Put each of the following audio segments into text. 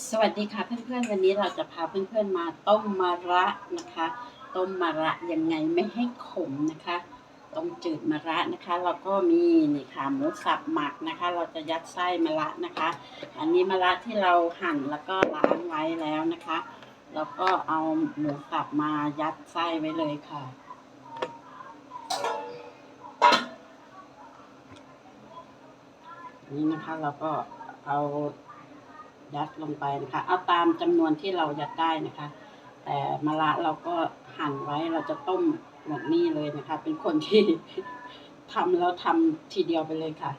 สวัสดีค่ะเพื่อนๆวันนี้เราจะพาเพื่อนๆมาต้มมะระนะคะ ต้มมะระยังไงไม่ให้ขมนะคะต้มจืดมะระนะคะแล้วก็มีนี่ค่ะหมูสับหมักนะคะ เราจะยัดไส้มะระนะคะ อันนี้มะระที่เราหั่นแล้วก็ล้างไว้แล้วนะคะแล้วก็เอาหมูสับมายัดไส้ไว้เลยค่ะนี่นะคะเราก็เอา ยัดลงไปนะคะ เอาตามจำนวนที่เรายัดได้นะคะ แต่มะระเราก็หั่นไว้เราจะต้มหมดนี่เลยนะคะ เป็นคนที่ทำแล้วทำทีเดียวไปเลยค่ะ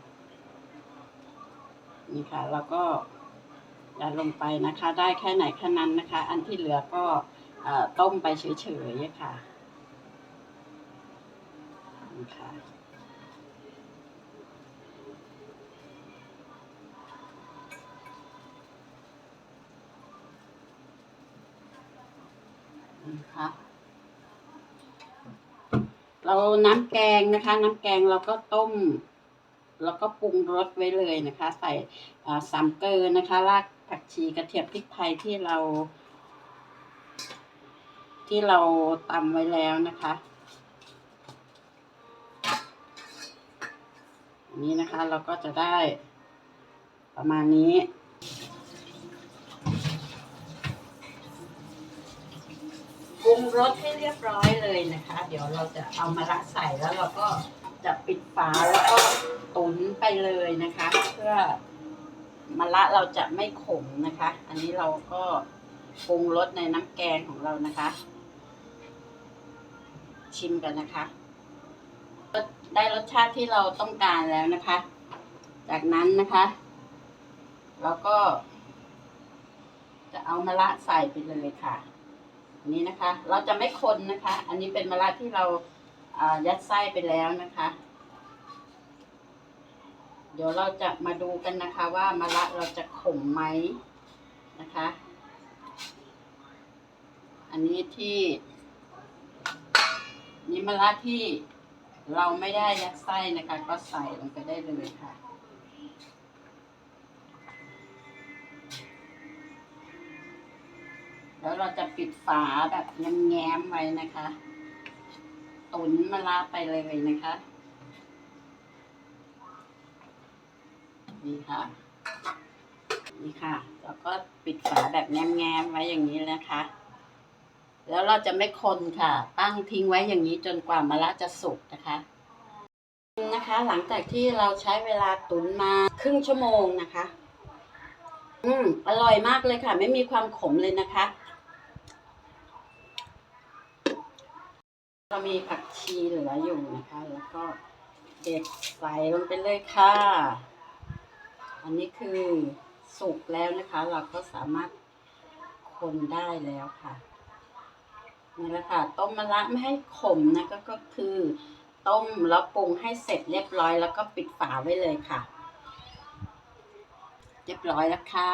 นี่ค่ะ แล้วก็ยัดลงไปนะคะ ได้แค่ไหนแค่นั้นนะคะ อันที่เหลือก็ต้มไปเฉยๆค่ะนี่ค่ะ นะคะเราน้ำแกงนะคะ น้ำแกงเราก็ต้ม แล้วก็ปรุงรสไว้เลยนะคะ ใส่สามเกลือนะคะรากผักชีกระเทียมพริกไทยที่เรา ที่เราตำไว้แล้วนะคะนนี้นะคะเราก็จะได้ประมาณนี้ รุงรสให้เรียบร้อยเลยนะคะ เดี๋ยวเราจะเอามาละใส่แล้วเราก็จะปิดฝาแล้วก็ตุ๋นไปเลยนะคะ เพื่อมะระเราจะไม่ขมนะคะ อันนี้เราก็ปรุงรสในน้ำแกงของเรานะคะ ชิมกันนะคะ ได้รสชาติที่เราต้องการแล้วนะคะ จากนั้นนะคะเราก็ จะเอามะระใส่ไปเลยค่ะ อันนี้นะคะ เราจะไม่คนนะคะ อันนี้เป็นมะระที่เราอ่ายัดไส้ไปแล้วนะคะ เดี๋ยวเราจะมาดูกันนะคะว่ามะระเราจะขมไหมนะคะ อันนี้ที่ นี่มะระที่เราไม่ได้ยัดไส้นะคะ ก็ใส่ลงไปได้เลยค่ะ แล้วเราจะปิดฝาแบบแง้มๆไว้นะคะ ตุ๋นมะระไปเลยนะคะ นี่ค่ะ นี่ค่ะ แล้วก็ปิดฝาแบบแง้มๆไว้อย่างนี้นะคะ แล้วเราจะไม่คนค่ะ ตั้งทิ้งไว้อย่างนี้จนกว่ามะระจะสุกนะคะนะคะ หลังจากที่เราใช้เวลาตุ๋นมาครึ่งชั่วโมงนะคะ อืม อร่อยมากเลยค่ะ ไม่มีความขมเลยนะคะ เรามีผักชีเหลืออยู่นะคะ แล้วก็เด็ดใส่ลงไปเลยค่ะ อันนี้คือสุกแล้วนะคะ เราก็สามารถคนได้แล้วค่ะนี่แหละค่ะ ต้มมะระไม่ให้ขมนะก็ก็คือ ต้มแล้วปรุงให้เสร็จเรียบร้อยแล้วก็ปิดฝาไว้เลยค่ะ เรียบร้อยแล้วค่ะ